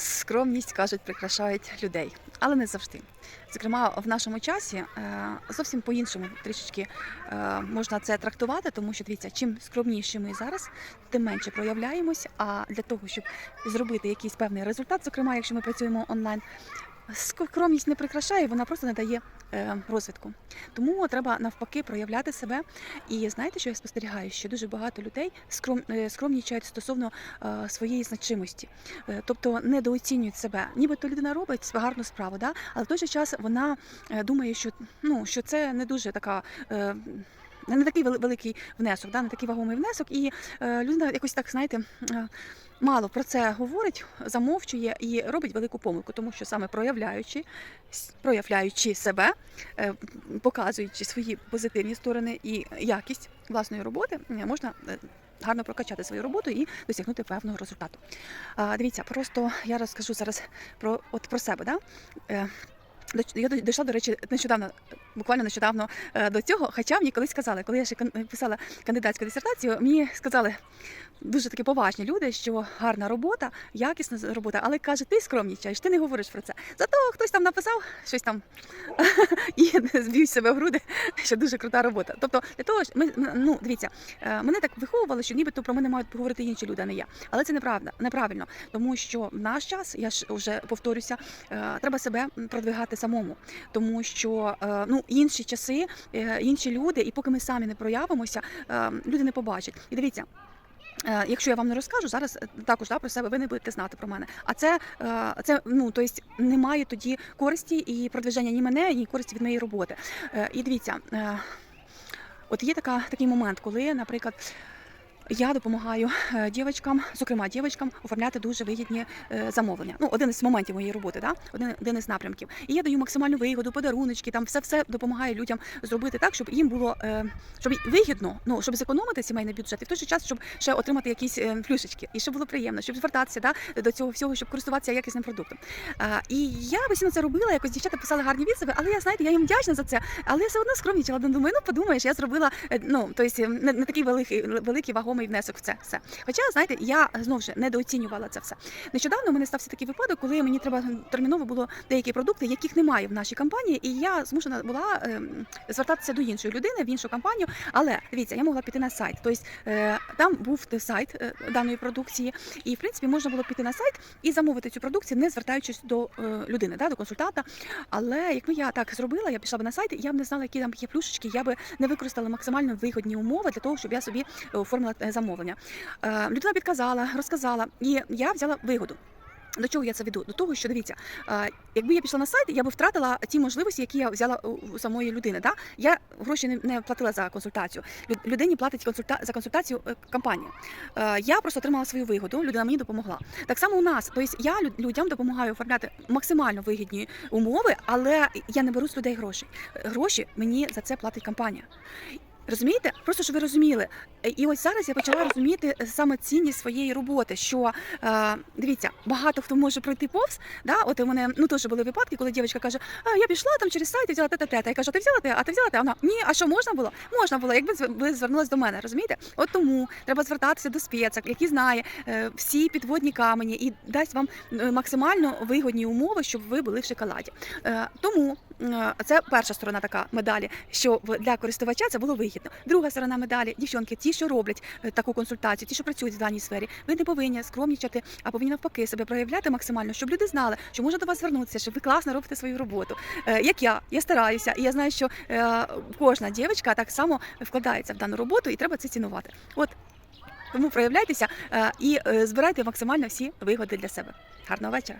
скромність кажуть, прикрашають людей, але не завжди. Зокрема, в нашому часі е, зовсім по-іншому трішечки е, можна це трактувати, тому що дивіться, чим скромніші ми зараз, тим менше проявляємось. А для того, щоб зробити якийсь певний результат, зокрема, якщо ми працюємо онлайн, скромність не прикрашає, вона просто не дає розвитку. Тому треба навпаки проявляти себе. І знаєте, що я спостерігаю? Що дуже багато людей скром, е, скромнічають стосовно е, своєї значимості, Е, тобто недооцінюють себе. Нібито людина робить гарну справу, да? але в той же час вона е, думає, що, ну, що це не дуже така. Не такий великий внесок, да, не такий вагомий внесок, і е, людина якось так, знаєте, е, мало про це говорить, замовчує і робить велику помилку, тому що саме проявляючи, проявляючи себе, е, показуючи свої позитивні сторони і якість власної роботи, можна гарно прокачати свою роботу і досягнути певного результату. А, Дивіться, просто я розкажу зараз про от про себе. Да? Я дійшла, до речі, нещодавно, буквально нещодавно е, до цього. Хоча мені колись сказали, коли я ще писала кандидатську дисертацію, мені сказали дуже такі поважні люди, що гарна робота, якісна робота, але каже, ти скромнічаєш, ти не говориш про це. Зато хтось там написав щось там і зб'ють себе в груди, що дуже крута робота. Тобто для того, що ми ну дивіться, е, мене так виховували, що нібито про мене мають поговорити інші люди, а не я. Але це неправда, неправильно, тому що в наш час, я ж вже повторюся, е, треба себе продвигати самому, тому що е, ну інші часи, е, інші люди, і поки ми самі не проявимося, е, люди не побачать. І дивіться. е, Якщо я вам не розкажу, зараз також да, про себе ви не будете знати про мене. А це, це ну, тобто немає тоді користі і продвиження ні мене, ні користі від моєї роботи. І дивіться, от є така, такий момент, коли, наприклад, я допомагаю е, дівчаткам, зокрема дівчаткам, оформляти дуже вигідні е, замовлення. Ну, один із моментів моєї роботи, да? один, один із напрямків. І я даю максимальну вигоду, подаруночки, там все все допомагаю людям зробити так, щоб їм було е, щоб вигідно, ну щоб зекономити сімейний бюджет, і в той же час, щоб ще отримати якісь плюшечки, і щоб було приємно, щоб звертатися да, до цього всього, щоб користуватися якісним продуктом. І я постійно це робила. Якось дівчата писали гарні відзиви, але я знаєте, я їм вдячна за це. Але я все одно скромнічала. Думаю, ну подумаєш, я зробила ну тобто не, не такий великий великий вагомий внесок в це все. Хоча, знаєте, я знову ж недооцінювала це все. Нещодавно у мене стався такий випадок, коли мені треба терміново було деякі продукти, яких немає в нашій компанії, і я змушена була ем, звертатися до іншої людини в іншу компанію. Але дивіться, я могла піти на сайт. Тобто е, там був сайт е, даної продукції, і в принципі можна було піти на сайт і замовити цю продукцію, не звертаючись до е, людини, да, до консультанта. Але якби я так зробила, я пішла б на сайт, я б не знала, які там є плюшечки, я би не використала максимально вигідні умови для того, щоб я собі оформила замовлення. Е, Людина підказала, розказала, і я взяла вигоду. До чого я це веду? До того, що дивіться, е, якби я пішла на сайт, я би втратила ті можливості, які я взяла у самої людини. Да? Я гроші не, платила за консультацію. Людині платить консульта... за консультацію е, компанія. Я просто отримала свою вигоду, людина мені допомогла. Так само у нас, тобто я людям допомагаю оформляти максимально вигідні умови, але я не беру з людей гроші. Гроші мені за це платить компанія. Розумієте? Просто щоб ви розуміли. І ось зараз я почала розуміти е, саме цінність своєї роботи. Що е, дивіться, багато хто може пройти повз. Да? От у мене ну теж були випадки, коли дівчинка каже: а, я пішла там через сайт і взяла те те те. Я кажу, ти взяла те, а ти взяла те? Вона ні, а що можна було? Можна було, якби ви звернулись до мене, розумієте? От тому треба звертатися до спецок, які знає е, всі підводні камені і дасть вам е, максимально вигодні умови, щоб ви були в шоколаді. Е, тому е, це перша сторона така медалі, що для користувача це було вигідно. Друга сторона медалі, дівчонки, ті, що роблять е, таку консультацію, ті, що працюють в даній сфері, ви не повинні скромнічати, а повинні навпаки себе проявляти максимально, щоб люди знали, що можна до вас звернутися, що ви класно робите свою роботу. Е, Як я, я стараюся, і я знаю, що е, кожна дівчинка так само вкладається в дану роботу, і треба це цінувати. От тому проявляйтеся і збирайте максимально всі вигоди для себе. Гарного вечора.